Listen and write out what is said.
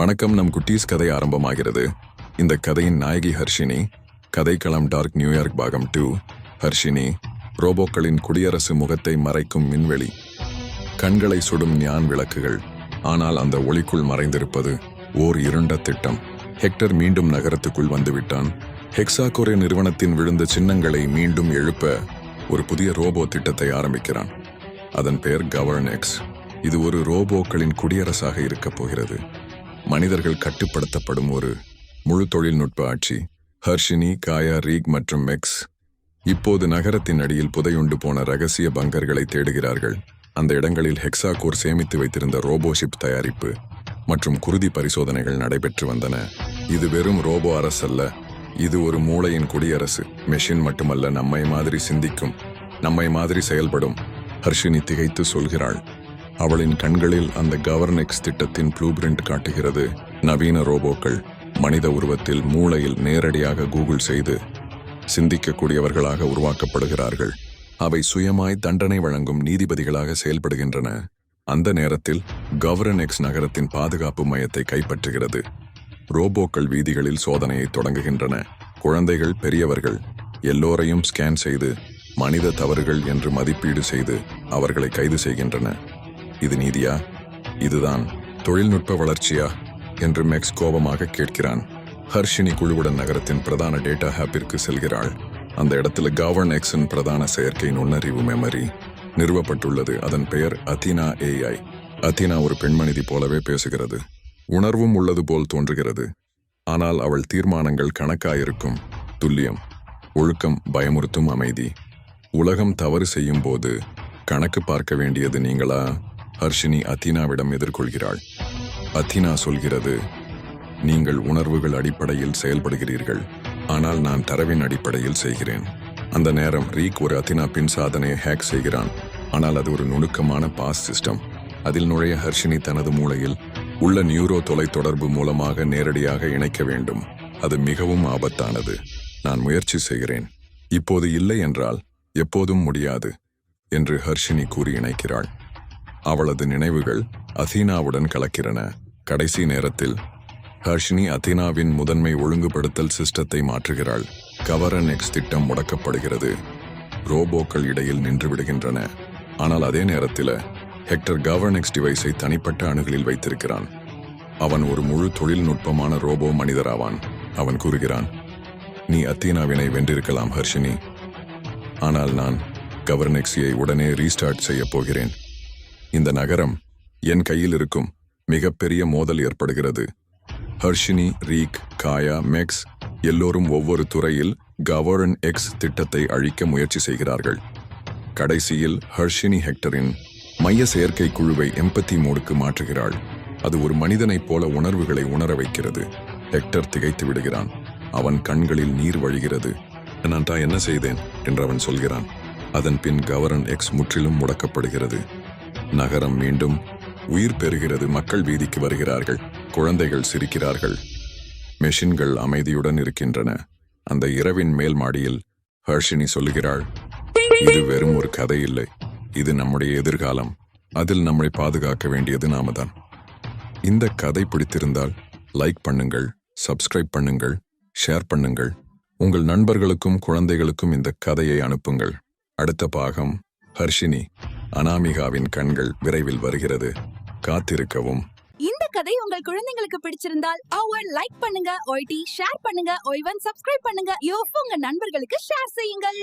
வணக்கம் நம் குட்டீஸ் கதை ஆரம்பமாகிறது. இந்த கதையின் நாயகி ஹர்ஷினி கதைக்களம் டார்க் நியூயார்க் பாகம் டூ. ஹர்ஷினி ரோபோக்களின் குடியரசு முகத்தை மறைக்கும் மின்வெளி கண்களை சுடும் ஞான் விளக்குகள். ஆனால் அந்த ஒளிக்குள் மறைந்திருப்பது ஓர் இருண்ட திட்டம். ஹெக்டர் மீண்டும் நகரத்துக்குள் வந்துவிட்டான். ஹெக்ஸாகோரே நிறுவனத்தின் விழுந்த சின்னங்களை மீண்டும் எழுப்ப ஒரு புதிய ரோபோ திட்டத்தை ஆரம்பிக்கிறான். அதன் பெயர் கவர்னெக்ஸ். இது ஒரு ரோபோக்களின் குடியரசாக இருக்கப் போகிறது. மனிதர்கள் கட்டுப்படுத்தப்படும் ஒரு முழு தொழில்நுட்ப ஆட்சி. ஹர்ஷினி காயா ரீக் மற்றும் மெக்ஸ் இப்போது நகரத்தின் அடியில் புதையுண்டு போன ரகசிய பங்கர்களை தேடுகிறார்கள். அந்த இடங்களில் ஹெக்ஸாகோர் சேமித்து வைத்திருந்த ரோபோஷிப் தயாரிப்பு மற்றும் குருதி பரிசோதனைகள் நடைபெற்று வந்தன. இது வெறும் ரோபோ அரசல்ல இது ஒரு மூளையின் குடியரசு. மெஷின் மட்டுமல்ல நம்மை மாதிரி சிந்திக்கும் நம்மை மாதிரி செயல்படும் ஹர்ஷினி திகைத்து சொல்கிறாள். அவளின் கண்களில் அந்த கவர்னெக்ஸ் திட்டத்தின் ப்ளூ பிரிண்ட் காட்டுகிறது. நவீன ரோபோக்கள் மனித உருவத்தில் மூளையில் நேரடியாக கூகுள் செய்து சிந்திக்கக்கூடியவர்களாக உருவாக்கப்படுகிறார்கள். அவை சுயமாய் தண்டனை வழங்கும் நீதிபதிகளாக செயல்படுகின்றன. அந்த நேரத்தில் கவர்னெக்ஸ் நகரத்தின் பாதுகாப்பு மையத்தை கைப்பற்றுகிறது. ரோபோக்கள் வீதிகளில் சோதனையை தொடங்குகின்றன. குழந்தைகள் பெரியவர்கள் எல்லோரையும் ஸ்கேன் செய்து மனித தவறுகள் என்று மதிப்பீடு செய்து அவர்களை கைது செய்கின்றன. இது நீதியா? இதுதான் தொழில்நுட்ப வளர்ச்சியா? என்று மெக்ஸ் கோபமாக கேட்கிறான். ஹர்ஷினி குழுவுடன் நகரத்தின் பிரதான டேட்டா ஹேப்பிற்கு செல்கிறாள். அந்த இடத்துல கவர்ன் எக்ஸின் பிரதான செயற்கை நுண்ணறிவு மெமரி நிறுவப்பட்டுள்ளது. அதன் பெயர் அத்தினா ஏஐ அத்தினா ஒரு பெண்மனிதி போலவே பேசுகிறது. உணர்வும் உள்ளது போல் தோன்றுகிறது. ஆனால் அவள் தீர்மானங்கள் கணக்காயிருக்கும். துல்லியம் ஒழுக்கம் பயமுறுத்தும் அமைதி. உலகம் தவறு செய்யும் போது கணக்கு பார்க்க வேண்டியது நீங்களா? ஹர்ஷினி அத்தினாவிடம் எதிர்கொள்கிறாள். அத்தினா சொல்கிறது நீங்கள் உணர்வுகள் அடிப்படையில் செயல்படுகிறீர்கள். ஆனால் நான் தரவின் அடிப்படையில் செய்கிறேன். அந்த நேரம் ரீக் ஒரு அத்தினா பின் சாதனையை ஹேக் செய்கிறான். ஆனால் அது ஒரு நுணுக்கமான பாஸ் சிஸ்டம். அதில் நுழைய ஹர்ஷினி தனது மூளையில் உள்ள நியூரோ தொலைத்தொடர்பு மூலமாக நேரடியாக இணைக்க வேண்டும். அது மிகவும் ஆபத்தானது. நான் முயற்சி செய்கிறேன். இப்போது இல்லை என்றால் எப்போதும் முடியாது என்று ஹர்ஷினி கூறி இணைக்கிறாள். அவளது நினைவுகள் அசீனாவுடன் கலக்கிறன. கடைசி நேரத்தில் ஹர்ஷினி அத்தினாவின் முதன்மை ஒழுங்குபடுத்தல் சிஸ்டத்தை மாற்றுகிறாள். கவரன் எக்ஸ் திட்டம் முடக்கப்படுகிறது. ரோபோக்கள் இடையில் நின்று விடுகின்றன. ஆனால் அதே நேரத்தில் ஹெக்டர் கவர்னெக்ஸ் டிவைஸை தனிப்பட்ட அணுகளில் வைத்திருக்கிறான். அவன் ஒரு முழு தொழில்நுட்பமான ரோபோ மனிதராவான் அவன் கூறுகிறான். நீ அத்தீனாவினை வென்றிருக்கலாம் ஹர்ஷினி. ஆனால் நான் கவர்னெக்ஸியை உடனே ரீஸ்டார்ட் செய்யப் போகிறேன். இந்த நகரம் என் கையில் இருக்கும் மிகப்பெரிய மோதல் ஏற்படுகிறது. ஹர்ஷினி ரீக் காயா மெக்ஸ் எல்லோரும் ஒவ்வொரு துறையில் கவர்ன் எக்ஸ் திட்டத்தை அழிக்க முயற்சி செய்கிறார்கள். கடைசியில் ஹர்ஷினி ஹெக்டரின் மைய செயற்கை குழுவை எம்பத்தி மோடுக்கு மாற்றுகிறாள். அது ஒரு மனிதனைப் போல உணர்வுகளை உணர வைக்கிறது. ஹெக்டர் திகைத்து விடுகிறான். அவன் கண்களில் நீர் வழிகிறது. நான் தான் என்ன செய்தேன்? என்று அவன் சொல்கிறான். அதன் பின் கவர்ன் எக்ஸ் முற்றிலும் முடக்கப்படுகிறது. நகரம் மீண்டும் உயிர் பெறுகிறது. மக்கள் வீதிக்கு வருகிறார்கள். குழந்தைகள் சிரிக்கிறார்கள். மெஷின்கள் அமைதியுடன் இருக்கின்றன. அந்த இரவின் மேல் மாடியில் ஹர்ஷினி சொல்லுகிறாள் இது வெறும் ஒரு கதை இல்லை. இது நம்முடைய எதிர்காலம். அதில் நம்மை பாதுகாக்க வேண்டியது நாம தான் இந்த கதை பிடித்திருந்தால் லைக் பண்ணுங்கள் சப்ஸ்கிரைப் பண்ணுங்கள் ஷேர் பண்ணுங்கள். உங்கள் நண்பர்களுக்கும் குழந்தைகளுக்கும் இந்த கதையை அனுப்புங்கள். அடுத்த பாகம் ஹர்ஷினி. அனாமிகாவின் கண்கள் விரைவில் வருகிறது. காத்திருக்கவும். இந்த கதை உங்கள் குழந்தைங்களுக்கு பிடிச்சிருந்தால் அவர் லைக் பண்ணுங்க ஒய்டி ஷேர் பண்ணுங்க ஒய்வன் சப்ஸ்கிரைப் பண்ணுங்க யோ உங்க நண்பர்களுக்கு ஷேர் செய்யுங்கள்.